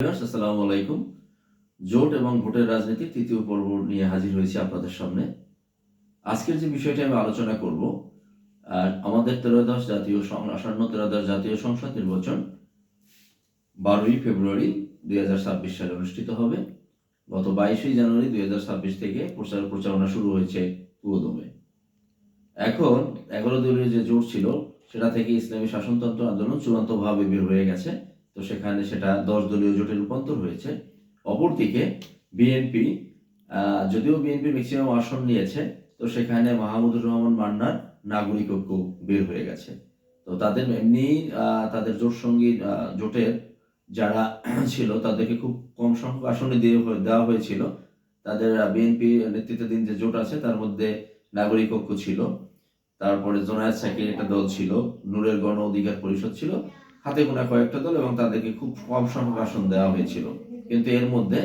আসসালামু আলাইকুম। জোট এবং ভোটের রাজনীতি তৃতীয় পর্ব নিয়ে হাজির হয়েছি আপনাদের সামনে। আজকের যে বিষয়টি আমি আলোচনা করব আমাদের ত্রয়োদশ জাতীয় আসন্ন ত্রয়োদশ জাতীয় সংসদ নির্বাচন বারোই ফেব্রুয়ারি দুই হাজার ছাব্বিশ সালে অনুষ্ঠিত হবে। গত বাইশে জানুয়ারি দুই হাজার ছাব্বিশ থেকে প্রচার প্রচারণা শুরু হয়েছে পুরোদমে। এখন এগারো দলীয় যে জোট ছিল, সেটা থেকে ইসলামী শাসনতন্ত্র আন্দোলন চূড়ান্তভাবে বের হয়ে গেছে। তো সেখানে সেটা দশ দলীয় জোটে রূপান্তর হয়েছে। অপরদিকে বিএনপি যদিও বিএনপি ম্যাক্সিমাম আসন নিয়েছে, তো সেখানে মাহমুদুর রহমান মান্নার নাগরিক ঐক্য বের হয়ে গেছে। তো তাদের এমনি তাদের জোট সঙ্গী জোটের যারা ছিল, তাদেরকে খুব কম সংখ্যক আসনে দিয়ে দেওয়া হয়েছিল। তাদের বিএনপি নেতৃত্বাধীন যে জোট আছে, তার মধ্যে নাগরিক ঐক্য ছিল। তারপরে জোনায়েদ সাকির একটা দল ছিল, নূরের গণ অধিকার পরিষদ ছিল। হাতে গোনা কয়েকটা দল এবং তাদেরকে খুব কম সংখ্যক আসন দেওয়া হয়েছিল। কিন্তু এর মধ্যে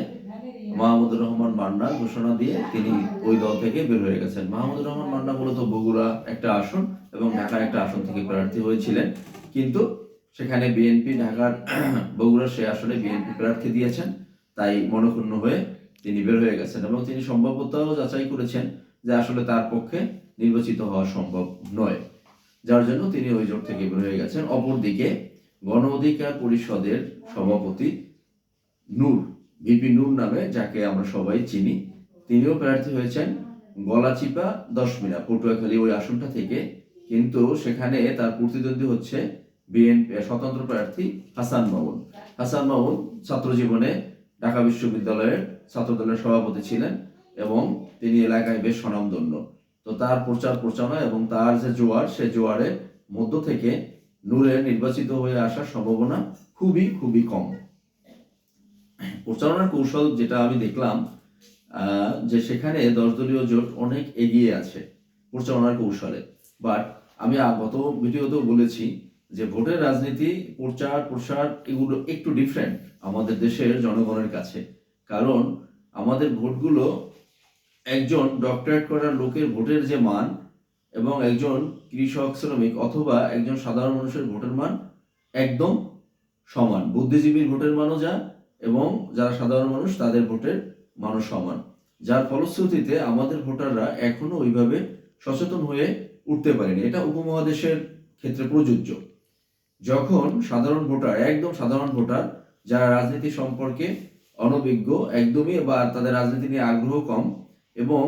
মাহমুদুর রহমান মান্না ঘোষণা দিয়ে তিনি ওই দল থেকে বের হয়ে গেছেন। মাহমুদুর রহমান মান্না মূলত বগুড়া একটা আসন এবং ঢাকা একটা আসন থেকে প্রার্থী হয়েছিলেন। কিন্তু সেখানে বিএনপি ঢাকার বগুড়ার সে আসনে বিএনপি প্রার্থী দিয়েছেন। তাই মনক্ষুণ্ণ হয়ে তিনি বের হয়ে গেছেন এবং তিনি সম্ভাব্যতাও যাচাই করেছেন যে আসলে তার পক্ষে নির্বাচিত হওয়া সম্ভব নয়। যার জন্য তিনি ওই জোট থেকে বের হয়ে গেছেন। অপরদিকে গণ অধিকার পরিষদের সভাপতি নূর, ভিপি নূর নামে, যাকে আমরা সবাই চিনি। তিনিও প্রার্থী হয়েছেন গলাচিপা দশমিনা পটুয়াখালী ওই আসনটা থেকে। কিন্তু সেখানে তার প্রতিদ্বন্দ্বী হচ্ছে বিএনপি স্বতন্ত্র প্রার্থী হাসান মামুন। হাসান মামুন ছাত্র জীবনে ঢাকা বিশ্ববিদ্যালয়ের ছাত্রদলের সভাপতি ছিলেন এবং তিনি এলাকায় বেশ স্বনামধন্য। তো তার প্রচার প্রচারণা এবং তার যে জোয়ার, সে জোয়ারের মধ্য থেকে নূরের নির্বাচিত হয়ে আসার সম্ভাবনা খুবই খুবই কম। প্রচারণার কৌশল যেটা আমি দেখলাম যে সেখানে দশ দলীয় জোট অনেক এগিয়ে আছে প্রচারণার কৌশলে। বাট আমি গত ভিডিওতেও বলেছি যে ভোটের রাজনীতি, প্রচার, প্রসার এগুলো একটু ডিফারেন্ট আমাদের দেশের জনগণের কাছে। কারণ আমাদের ভোটগুলো একজন ডক্টরেট করার লোকের ভোটের যে মান এবং একজন কৃষক শ্রমিক অথবা একজন সাধারণ মানুষের ভোটের মান একদম সমান। বুদ্ধিজীবীর ভোটের মানও যা এবং যারা সাধারণ মানুষ, তাদের ভোটের মানও সমান। যার ফলশ্রুতিতে আমাদের ভোটাররা এখনও ওইভাবে সচেতন হয়ে উঠতে পারেনি। এটা উপমহাদেশের ক্ষেত্রে প্রযোজ্য। যখন সাধারণ ভোটার, একদম সাধারণ ভোটার, যারা রাজনীতি সম্পর্কে অনভিজ্ঞ, একদমই বা তাদের রাজনীতি নিয়ে আগ্রহ কম এবং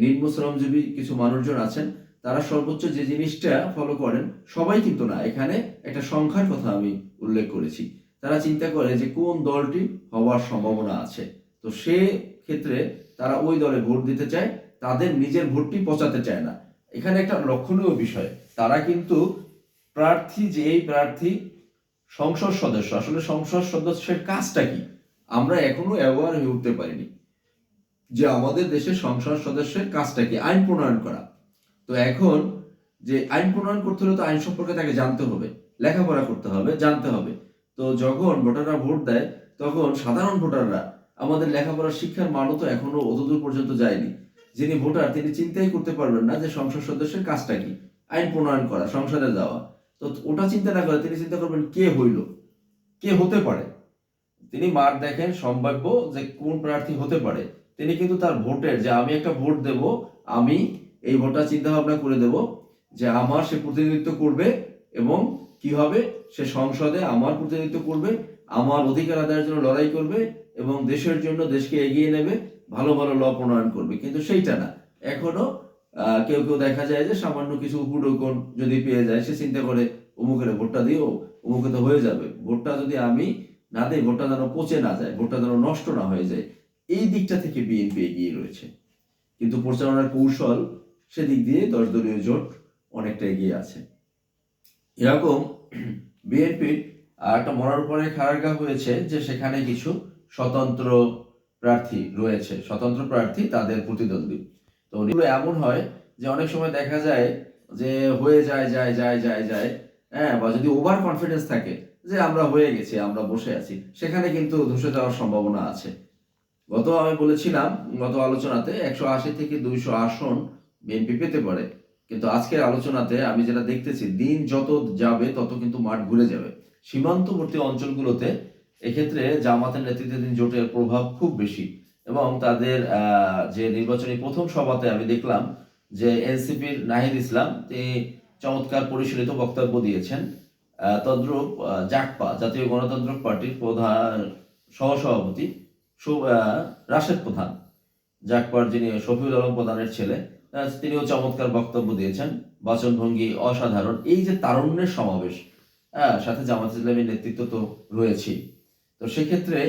নিম্ন শ্রমজীবী কিছু মানুষজন আছেন তারা সর্বোচ্চ যে জিনিসটা ফলো করেন, সবাই কিন্তু না। এখানে একটা সংখ্যার কথা আমি উল্লেখ করেছি। তারা চিন্তা করে যে কোন দলটি হওয়ার সম্ভাবনা আছে। তো সে ক্ষেত্রে তারা ওই দলে ভোট দিতে চায়, তাদের নিজের ভোটটি পচাতে চায় না। এখানে একটা লক্ষণীয় বিষয়, তারা কিন্তু প্রার্থী যে এই প্রার্থী, সংসদ সদস্য, আসলে সংসদ সদস্যের কাজটা কি? আমরা এখনও অ্যাওয়ার হয়ে উঠতে পারিনি যে আমাদের দেশের সংসদ সদস্যের কাজটা কি? আইন প্রণয়ন করা। তো এখন যে আইন প্রণয়ন করতে হলে তো আইন সম্পর্কে তাকে জানতে হবে, লেখাপড়া করতে হবে, জানতে হবে। তো যখন ভোটাররা ভোট দেয়, তখন সাধারণ ভোটাররা আমাদের লেখাপড়ার শিক্ষার মানও তো এখনও অতদূর পর্যন্ত যায়নি। যিনি ভোটার, তিনি চিন্তাই করতে পারবেন না যে সংসদ সদস্যের কাজটা কি? আইন প্রণয়ন করা, সংসদে যাওয়া। তো ওটা চিন্তা না করে তিনি চিন্তা করবেন কে হইল? কে হতে পারে? তিনি মার দেখেন, সম্ভাব্য যে কোন প্রার্থী হতে পারে। তিনি কিন্তু তার ভোটের যে আমি একটা ভোট দেব, আমি এই ভোটটা চিন্তা ভাবনা করে দেব যে আমার সে প্রতিনিধিত্ব করবে এবং কি হবে? সে সংসদে আমার প্রতিনিধিত্ব করবে, আমার অধিকার আদায়ের জন্য লড়াই করবে এবং দেশের জন্য দেশকে এগিয়ে নেবে, ভালো ভালো ল প্রণয়ন করবে। কিন্তু সেইটা না। এখনও কেউ কেউ দেখা যায় যে সামান্য কিছু উপঢৌকন যদি পেয়ে যায়, সে চিন্তা করে, অমুকের ভোটটা দিও, অমুকে তো হয়ে যাবে। ভোটটা যদি আমি না দেই, ভোটটা যেন পচে না যায়, ভোটটা যেন নষ্ট না হয়ে যায়, এই দিকটা থেকে বিএনপি এগিয়ে রয়েছে। কিন্তু প্রচারণার কৌশল সেদিক দিয়ে দশ দলীয় জোট অনেকটা এগিয়ে আছে। এরকম বিএনপির একটা মরার পরে খারাগা হয়েছে যে সেখানে কিছু স্বতন্ত্র প্রার্থী রয়েছে, স্বতন্ত্র প্রার্থী তাদের প্রতিদ্বন্দ্বী। তো এমন হয় যে অনেক সময় দেখা যায় যে হয়ে যায় যায় যায় যায় যায় হ্যাঁ বা যদি ওভার কনফিডেন্স থাকে যে আমরা হয়ে গেছি, আমরা বসে আছি, সেখানে কিন্তু ধসে যাওয়ার সম্ভাবনা আছে। গত আমি বলেছিলাম, গত আলোচনাতে একশো আশি থেকে দুইশো আসন বিএনপি পেতে পারে। কিন্তু আজকের আলোচনাতে আমি যেটা দেখতেছি, দিন যত যাবে তত কিন্তু মাঠ ঘুরে যাবে। সীমান্তবর্তী অঞ্চলগুলোতে এক্ষেত্রে জামাতের নেতৃত্বাধীন জোটের প্রভাব খুব বেশি এবং তাদের যে নির্বাচনী প্রথম সভাতে আমি দেখলাম যে এনসিপির নাহিদ ইসলাম, তিনি চমৎকার পরিশীলিত বক্তব্য দিয়েছেন। তদ্রূপ জাকপা জাতীয় গণতান্ত্রিক পার্টির প্রধান সহসভাপতি রাশেদ প্রধান জাকপার যিনি শফিউল আলম প্রধানের ছেলে। তিনিও চমৎকার বক্তব্য দিয়েছেন। বাচনভঙ্গি অসাধারণ। এই যে তারুণ্যের সমাবেশ হ্যাঁ সাথে জামাত ইসলামের নেতৃত্ব তো রয়েছেই। তো সেক্ষেত্রে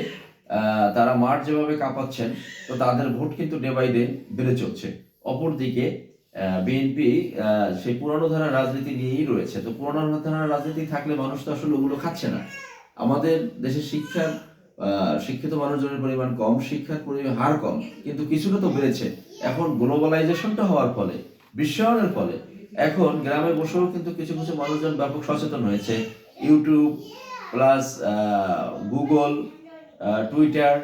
তারা মাঠ যেভাবে কাঁপাচ্ছেন, তো তাদের ভোট কিন্তু ডে বাই ডে বেড়ে চলছে। অপরদিকে বিএনপি সেই পুরানো ধারার রাজনীতি নিয়েই রয়েছে। তো পুরানো ধারার রাজনীতি থাকলে মানুষ তো আসলে ওগুলো খাচ্ছে না। আমাদের দেশের শিক্ষার শিক্ষিত মানুষজনের পরিমাণ কম, শিক্ষার পরিমাণ হার কম, কিন্তু কিছুটা তো বেড়েছে। এখন গ্লোবালাইজেশনটা হওয়ার ফলে বিশ্বায়নের ফলে, এখন গ্রামে বসেও কিন্তু কিছু কিছু মানুষজন ব্যাপক সচেতন হয়েছে। YouTube plus Google Twitter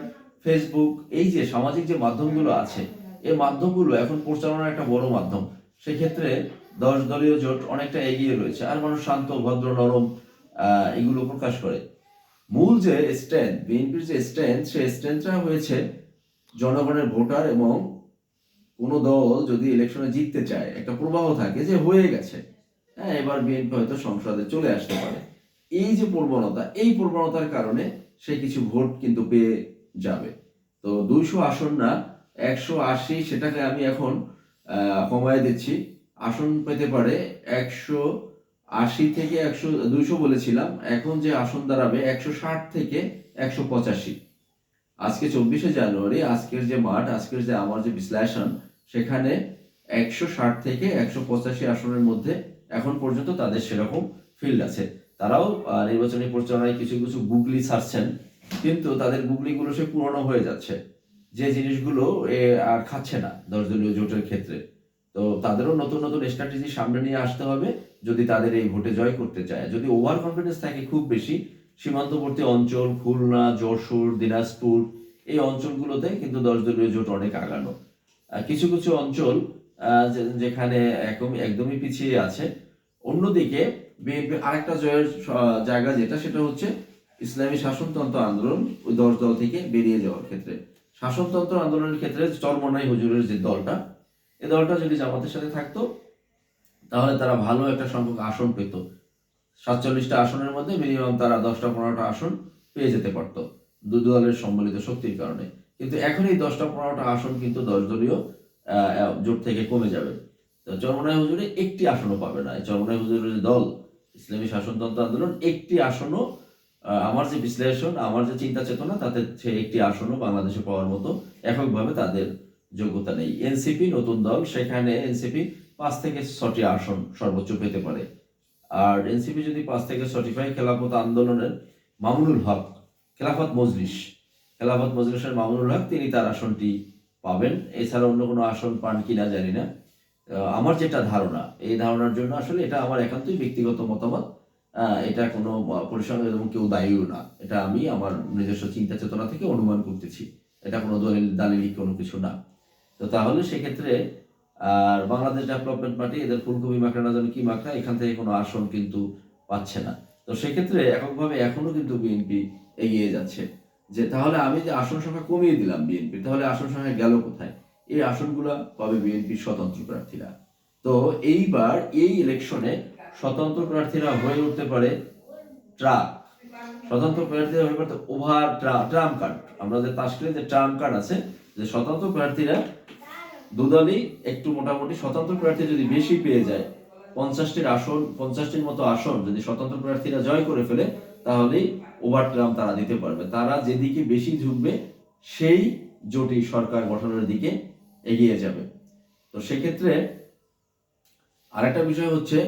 Facebook এই যে সামাজিক যে মাধ্যমগুলো আছে, এই মাধ্যমগুলো এখন পরিচালনার একটা বড় মাধ্যম। সেক্ষেত্রে দশ দলীয় জোট অনেকটা এগিয়ে রয়েছে, আর মানুষ শান্ত, ভদ্র, নরম এগুলো প্রকাশ করে। মূল যে স্ট্রেংথ বিএনপির যে স্ট্রেংথ সেই স্ট্রেংথটা হয়েছে জনগণের ভোটার এবং কোনো দল যদি ইলেকশনে জিততে চায়, একটা প্রবাহ থাকে যে হয়ে গেছে হ্যাঁ এবার বিএনপি হয়তো সংসদে চলে আসতে পারে। এই যে প্রবণতা, এই প্রবণতার কারণে সে কিছু ভোট কিন্তু পেয়ে যাবে। তো দুইশো আসন না, একশো আশি সেটাকে আমি এখন কমায় দিচ্ছি। আসন পেতে পারে একশো আশি থেকে একশো, দুইশো বলেছিলাম, এখন যে আসন দাঁড়াবে একশো ষাট থেকে একশো পঁচাশি। আজকে চব্বিশে জানুয়ারি, আজকের যে মাঠ, আজকের যে আমার যে বিশ্লেষণ সেখানে একশো ষাট থেকে একশো পঁচাশি আসনের মধ্যে এখন পর্যন্ত তাদের সেরকম ফিল্ড আছে। তারাও নির্বাচনী পরিচালনায় কিছু কিছু গুগলি ছাড়ছেন, কিন্তু তাদের গুগলিগুলো সে পুরনো হয়ে যাচ্ছে। যে জিনিসগুলো আর খাচ্ছে না দশ দলীয় জোটের ক্ষেত্রে। তো তাদেরও নতুন নতুন স্ট্র্যাটেজি সামনে নিয়ে আসতে হবে, যদি তাদের এই ভোটে জয় করতে চায়। যদি ওভার কনফিডেন্স থাকে খুব বেশি, সীমান্তবর্তী অঞ্চল, খুলনা, যশোর, দিনাজপুর, এই অঞ্চলগুলোতে কিন্তু দশ দলীয় জোট অনেক আগানো। কিছু কিছু অঞ্চল যেখানে একদমই একদমই পিছিয়ে আছে। অন্যদিকে বিএনপি আরেকটা জয়ের জায়গা যেটা, সেটা হচ্ছে ইসলামী শাসনতন্ত্র আন্দোলন ওই দশ দল থেকে বেরিয়ে যাওয়ার ক্ষেত্রে। শাসনতন্ত্র আন্দোলনের ক্ষেত্রে চরমনাই হুজুরের যে দলটা, এ দলটা যদি জামাতের সাথে থাকতো, তাহলে তারা ভালো একটা সংখ্যক আসন পেত। সাতচল্লিশটা আসনের মধ্যে মিনিমাম তারা দশটা পনেরোটা আসন পেয়ে যেতে পারতো। দু দলের সম্মিলিত শক্তির কারণে। কিন্তু এখন এই দশটা পনেরোটা আসন কিন্তু দশ দলীয় জোট থেকে কমে যাবে। তো চরমনাই হুজুরে একটি আসনও পাবে না। এই চরমনাই হুজুরের দল, ইসলামী শাসনতন্ত্র আন্দোলন, একটি আসনও আমার যে বিশ্লেষণ, আমার যে চিন্তা চেতনা, তাতে সে একটি আসনও বাংলাদেশে পাওয়ার মতো এককভাবে তাদের যোগ্যতা নেই। এনসিপি নতুন দল, সেখানে এনসিপি পাঁচ থেকে ছটি আসন সর্বোচ্চ পেতে পারে। আর এনসিপি যদি পাঁচ থেকে ছটি পায়, খেলাফত আন্দোলনের মামুনুল হক, খেলাফত মজলিস খেলাফত মজলিসের মামুনুল হক, তিনি তার আসনটি পাবেন। এছাড়া অন্য কোনো আসন পান কিনা জানি না। আমার যেটা ধারণা, এই ধারণার জন্য আসলে এটা আমার একান্তই ব্যক্তিগত মতামত। এটা কোনো পরিসংখ্যান এবং কেউ দায়ীও না। এটা আমি আমার নিজস্ব চিন্তা চেতনা থেকে অনুমান করতেছি। এটা কোনো দলিল দালিলিক কোনো কিছু না। তো তাহলে সেক্ষেত্রে, আর বাংলাদেশ ডেভেলপমেন্ট পার্টি এদের ফুলকপি মাখা না জানি কি মাখা এখান থেকে কোনো আসন কিন্তু পাচ্ছে না। তো সেক্ষেত্রে এককভাবে এখনও কিন্তু বিএনপি এগিয়ে যাচ্ছে। যে তাহলে আমি যে আসন সংখ্যা কমিয়ে দিলাম বিএনপি তাহলে আসন সংখ্যা গেল কোথায়? এই আসনগুলো পাবে বিএনপির স্বতন্ত্র প্রার্থীরা? তো এইবার এই ইলেকশনে স্বতন্ত্র প্রার্থীরা হয়ে উঠতে পারে ট্রাক স্বতন্ত্র প্রার্থীরা হয়ে পারে ওভার ট্রাম কার্ড আমরা যে তাস্কিলে যে ট্রাম কার্ড আছে, যে স্বতন্ত্র প্রার্থীরা দুদলই একটু মোটামুটি স্বতন্ত্র প্রার্থী যদি বেশি পেয়ে যায়, পঞ্চাশটির আসন, পঞ্চাশটির মতো আসন যদি স্বতন্ত্র প্রার্থীরা জয় করে ফেলে, তাহলেই ওভার ট্রাম তারা দিতে পারবে। তারা যেদিকে বেশি ঝুঁকবে, সেই জোটই সরকার গঠনের দিকে এগিয়ে যাবে। তো সেক্ষেত্রে আরেকটা বিষয় হচ্ছে,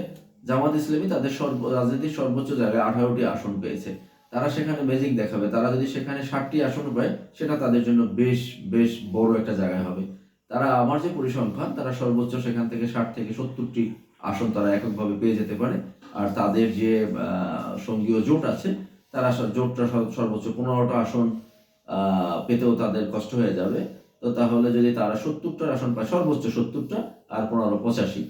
জামাত ইসলামী তাদের সর্ব রাজনীতির সর্বোচ্চ জায়গায় আঠারোটি আসন পেয়েছে। তারা সেখানে ম্যাজিক দেখাবে। তারা যদি সেখানে ষাটটি আসন পায়, সেটা তাদের জন্য বেশ বেশ বড় একটা জায়গায় হবে। তারা আমার যে পরিসংখ্যান, তারা সর্বোচ্চ সেখান থেকে ষাট থেকে সত্তরটি আসন তারা এককভাবে পেয়ে যেতে পারে। আর তাদের যে সঙ্গীয় জোট আছে তারা জোটটা সর্বোচ্চ পনেরোটা আসন পেতেও তাদের কষ্ট হয়ে যাবে। তো তাহলে যদি তারা সত্তরটা আসন পায়, সর্বোচ্চ সত্তরটা, আর পনেরো পঁচাশি।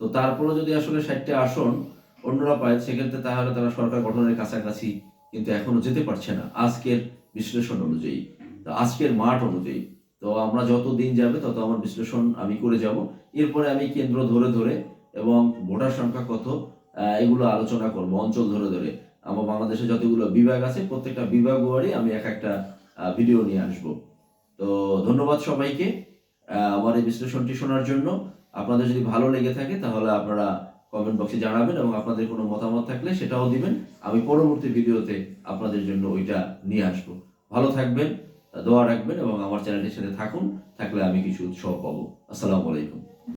তো তারপরে যদি আসলে ষাটটি আসন অন্যরা পায়, সেক্ষেত্রে তাহলে তারা সরকার গঠনের কাছাকাছি কিন্তু এখনও যেতে পারছে না আজকের বিশ্লেষণ অনুযায়ী। তো আজকের মাঠ অনুযায়ী। তো আমরা যত দিন যাবে, তত আমার বিশ্লেষণ আমি করে যাব। এরপরে আমি কেন্দ্র ধরে ধরে এবং ভোটার সংখ্যা কত এগুলো আলোচনা করব অঞ্চল ধরে ধরে। আমার বাংলাদেশে যতগুলো বিভাগ আছে, প্রত্যেকটা বিভাগ ওয়ারি আমি এক একটা ভিডিও নিয়ে আসব। তো ধন্যবাদ সবাইকে আমার এই বিশ্লেষণটি শোনার জন্য। আপনাদের যদি ভালো লেগে থাকে, তাহলে আপনারা কমেন্ট বক্সে জানাবেন এবং আপনাদের কোনো মতামত থাকলে সেটাও দিবেন। আমি পরবর্তী ভিডিওতে আপনাদের জন্য ওইটা নিয়ে আসব। ভালো থাকবেন, দোয়া রাখবেন এবং আমার চ্যানেলটির সাথে থাকুন, থাকলে আমি কিছু উৎসাহ পাবো। আসসালামু আলাইকুম।